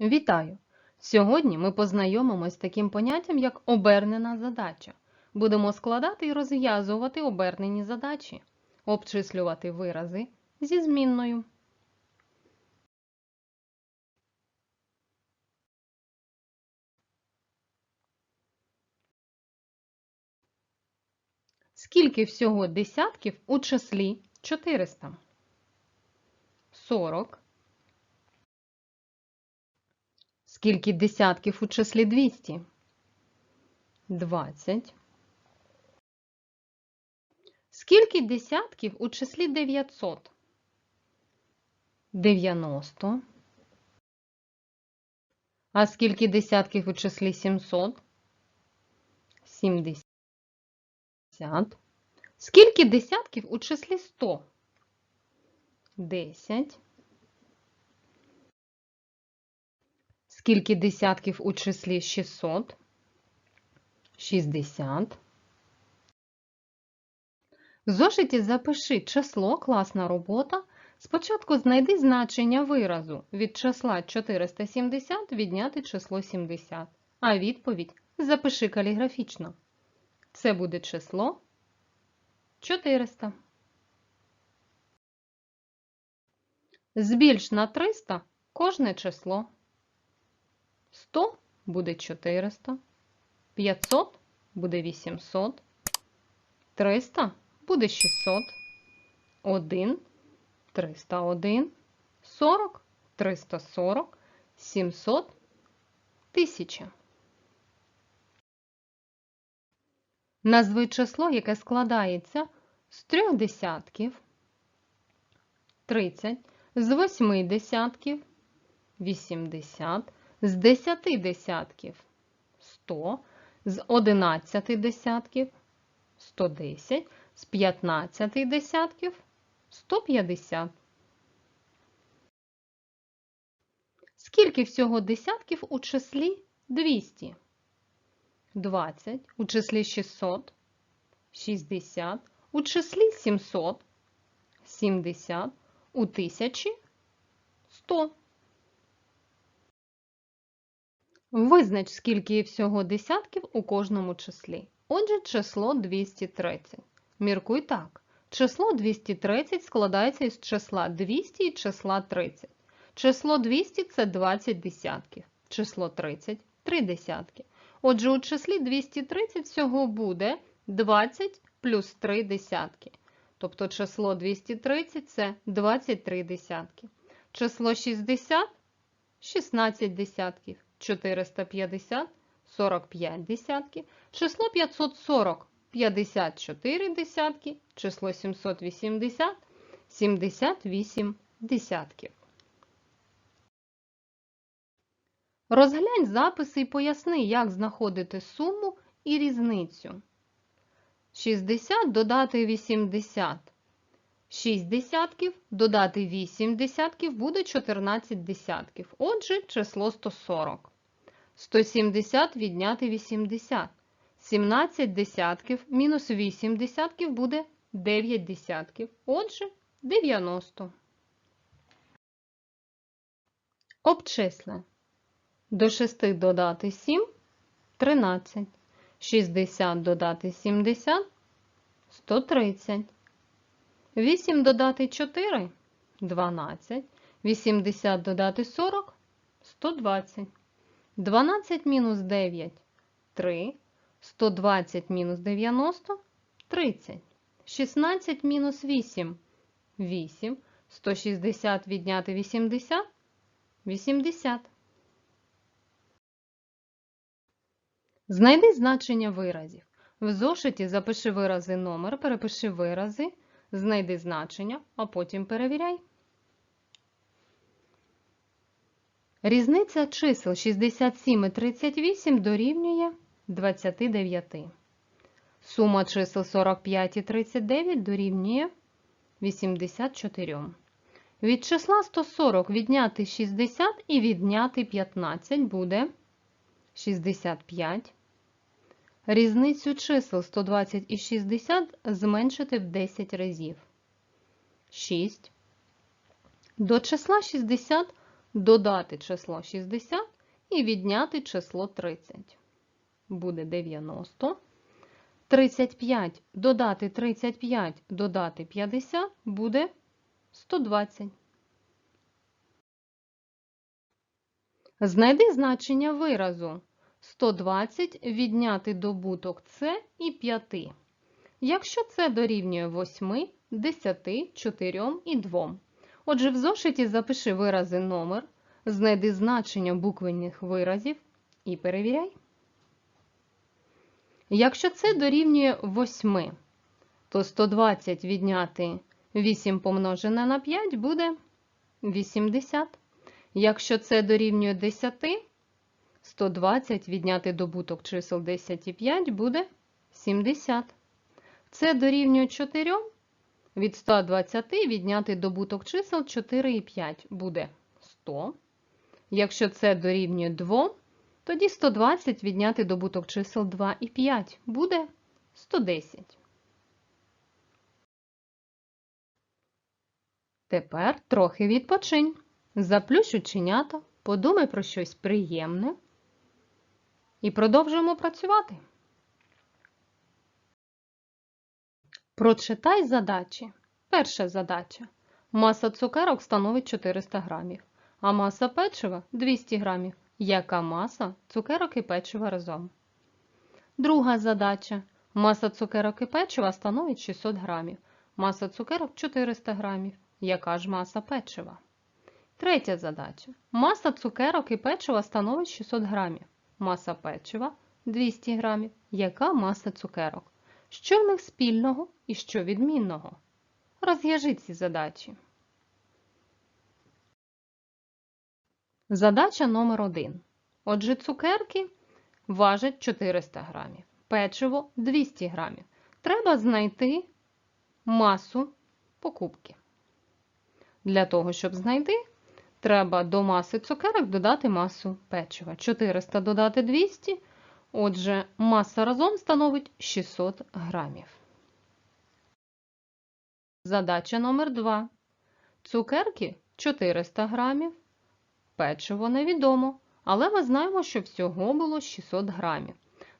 Вітаю! Сьогодні ми познайомимось з таким поняттям, як обернена задача. Будемо складати і розв'язувати обернені задачі, обчислювати вирази зі змінною. Скільки всього десятків у числі 400? 40. Скільки десятків у числі 200? 20. Скільки десятків у числі 900? 90. А скільки десятків у числі 700? 70. Скільки десятків у числі 100? 10. Скільки десятків у числі 600? 60. В зошиті запиши число, класна робота. Спочатку знайди значення виразу. Від числа 470 відняти число 70. А відповідь запиши каліграфічно. Це буде число 400. Збільш на 300 кожне число. 100 буде 400, 500 буде 800, 300 буде 600, 1 301, 40 340, 700 1000. Назви число, яке складається з трьох десятків, 30, з восьми десятків, 80, з 10 десятків 100, з 11 десятків 110, з 15 десятків 150. Скільки всього десятків у числі 200? 20, у числі 600, 60, у числі 700, 70, у тисячі 100. Визнач, скільки всього десятків у кожному числі. Отже, число 230. Міркуй так. Число 230 складається із числа 200 і числа 30. Число 200 це 20 десятків. Число 30 – 3 десятки. Отже, у числі 230 всього буде 20 плюс 3 десятки. Тобто число 230 це 23 десятки. Число 60 – 16 десятків. 450 45 десятки, число 540 54 десятки, число 780 78 десятків. Розглянь записи і поясни, як знаходити суму і різницю. 60 додати 80. 6 десятків додати 8 десятків буде 14 десятків. Отже, число 140. 170 відняти 80. 17 десятків мінус 8 десятків буде 9 десятків. Отже, 90. Обчисли. До 6 додати 7 13. 60 додати 70 130. 8 додати 4 12. 80 додати 40 120. 12 мінус 9 3. 120 мінус 90 30. 16 мінус 8 8. 160 відняти 80 80. Знайди значення виразів. В зошиті запиши вирази номер, перепиши вирази, знайди значення, а потім перевіряй. Різниця чисел 67 і 38 дорівнює 29. Сума чисел 45 і 39 дорівнює 84. Від числа 140 відняти 60 і відняти 15 буде 65. Різницю чисел 120 і 60 зменшити в 10 разів. 6. До числа 60 додати число 60 і відняти число 30. Буде 90. 35 додати 35 додати 50 буде 120. Знайди значення виразу 120 відняти добуток С і 5. Якщо це дорівнює 8, 10, 4 і 2. Отже, в зошиті запиши вирази номер, знайди значення буквенних виразів і перевіряй. Якщо це дорівнює 8, то 120 відняти 8 помножене на 5 буде 80. Якщо це дорівнює 10, 120 відняти добуток чисел 10 і 5 буде 70. Це дорівнює 4. Від 120 відняти добуток чисел 4 і 5 буде 100. Якщо це дорівнює 2, тоді 120 відняти добуток чисел 2 і 5 буде 110. Тепер трохи відпочинь. Заплющ оченята, подумай про щось приємне і продовжуємо працювати. Прочитай задачі. Перша задача. Маса цукерок становить 400 грамів, а маса печива 200 грамів. Яка маса цукерок і печива разом? Друга задача. Маса цукерок і печива становить 600 грамів. Маса цукерок 400 грамів. Яка ж маса печива? Третя задача. Маса цукерок і печива становить 600 грамів. Маса печива 200 грамів. Яка маса цукерок? Що в них спільного і що відмінного? Розв'яжи ці задачі. Задача номер 1. Отже, цукерки важать 400 грамів, печиво 200 грамів. Треба знайти масу покупки. Для того, щоб знайти, треба до маси цукерок додати масу печива. 400 додати 200, отже, маса разом становить 600 грамів. Задача номер 2. Цукерки 400 грамів, печиво невідомо, але ми знаємо, що всього було 600 грамів.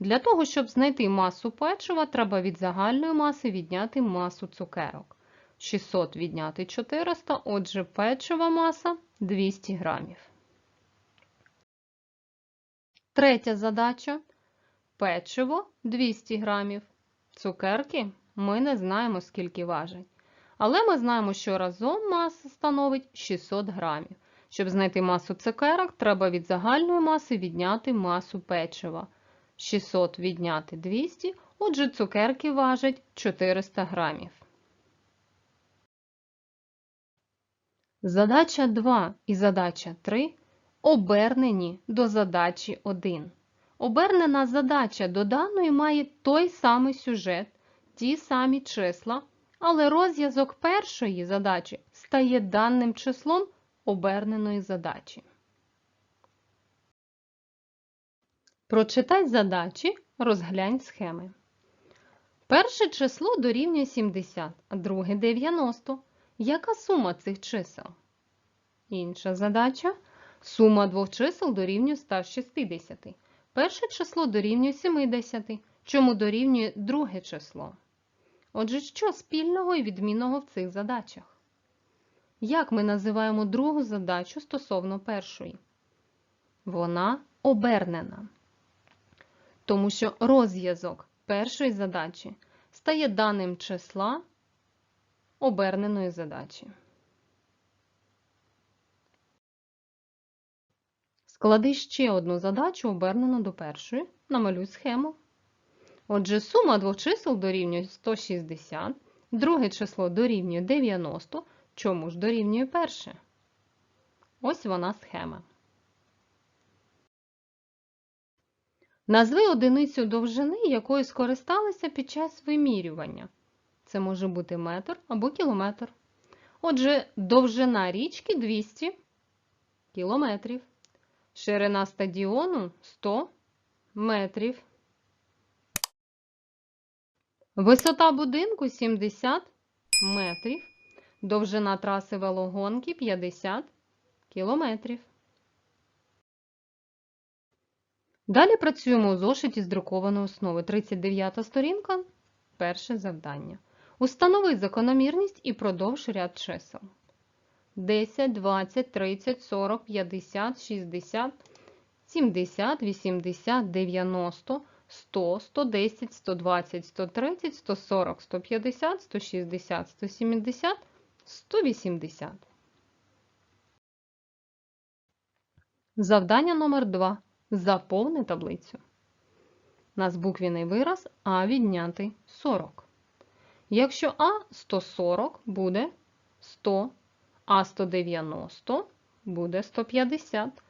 Для того, щоб знайти масу печива, треба від загальної маси відняти масу цукерок. 600 відняти 400, отже, печива маса 200 грамів. Третя задача. Печиво 200 грамів. Цукерки ми не знаємо, скільки важать. Але ми знаємо, що разом маса становить 600 грамів. Щоб знайти масу цукерок, треба від загальної маси відняти масу печива. 600 відняти 200, отже, цукерки важать 400 грамів. Задача 2 і задача 3 обернені до задачі 1. Обернена задача до даної має той самий сюжет, ті самі числа, але розв'язок першої задачі стає даним числом оберненої задачі. Прочитай задачі, розглянь схеми. Перше число дорівнює 70, а друге 90. Яка сума цих чисел? Інша задача. Сума двох чисел дорівнює 160. Перше число дорівнює 70. Чому дорівнює друге число? Отже, що спільного і відмінного в цих задачах? Як ми називаємо другу задачу стосовно першої? Вона обернена. Тому що розв'язок першої задачі стає даним числа оберненої задачі. Склади ще одну задачу, обернену до першої. Намалюй схему. Отже, сума двох чисел дорівнює 160, друге число дорівнює 90, чому ж дорівнює перше? Ось вона схема. Назви одиницю довжини, якою скористалися під час вимірювання. Це може бути метр або кілометр. Отже, довжина річки 200 кілометрів. Ширина стадіону 100 метрів. Висота будинку 70 метрів. Довжина траси велогонки 50 кілометрів. Далі працюємо у зошиті з друкованої основи. 39 сторінка, перше завдання. Установи закономірність і продовж ряд чисел. 10, 20, 30, 40, 50, 60, 70, 80, 90, 100, 110, 120, 130, 140, 150, 160, 170, 180. Завдання номер 2. Заповни таблицю. У нас буквіний вираз А відняти 40. Якщо А 140 буде 100, А 190 буде 150.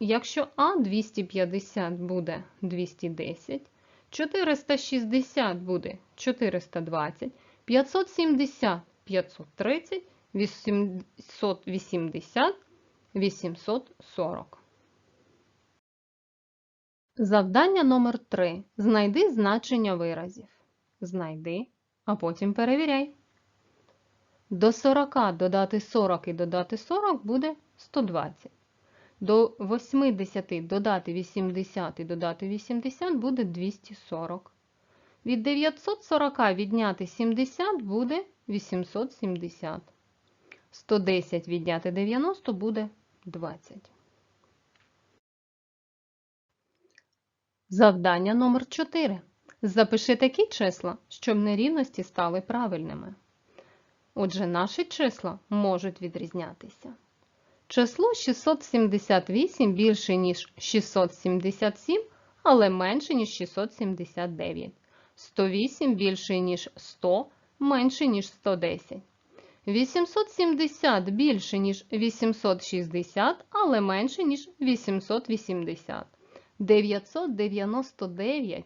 Якщо А 250 буде 210, 460 буде 420, 570 530, 880 840. Завдання номер 3. Знайди значення виразів. Знайди, а потім перевіряй. До 40 додати 40 і додати 40 буде 120. До 80 додати 80 і додати 80 буде 240. Від 940 відняти 70 буде 870. 110 відняти 90 буде 20. Завдання номер 4. Запиши такі числа, щоб нерівності стали правильними. Отже, наші числа можуть відрізнятися. Число 678 більше, ніж 677, але менше, ніж 679. 108 більше, ніж 100, менше, ніж 110. 870 більше, ніж 860, але менше, ніж 880. 999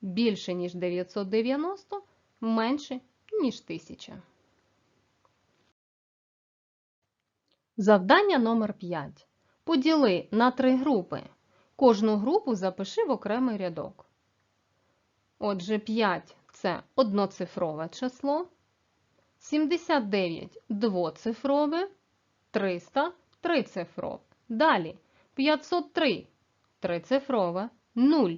більше, ніж 990, менше, ніж 1000. Завдання номер 5. Поділи на три групи. Кожну групу запиши в окремий рядок. Отже, 5 це одноцифрове число, 79 двоцифрове, 300 трицифрове. Далі 503 трицифрове, 0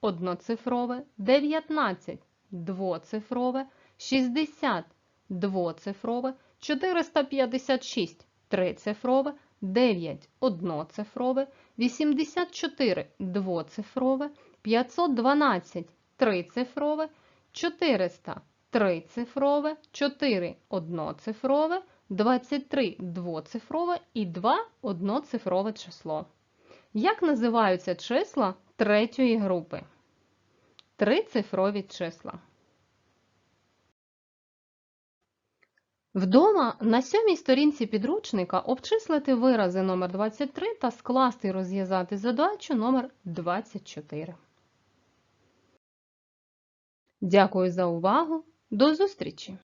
одноцифрове, 19 двоцифрове, 60 двоцифрове, 456 трицифрове, 9 одноцифрове, 84 двоцифрове, 512 трицифрове, 400 трицифрове, 4 одноцифрове, 23 двоцифрове і 2 одноцифрове число. Як називаються числа третьої групи? Трицифрові числа. Вдома на сьомій сторінці підручника обчислити вирази номер 23 та скласти і розв'язати задачу номер 24. Дякую за увагу. До зустрічі!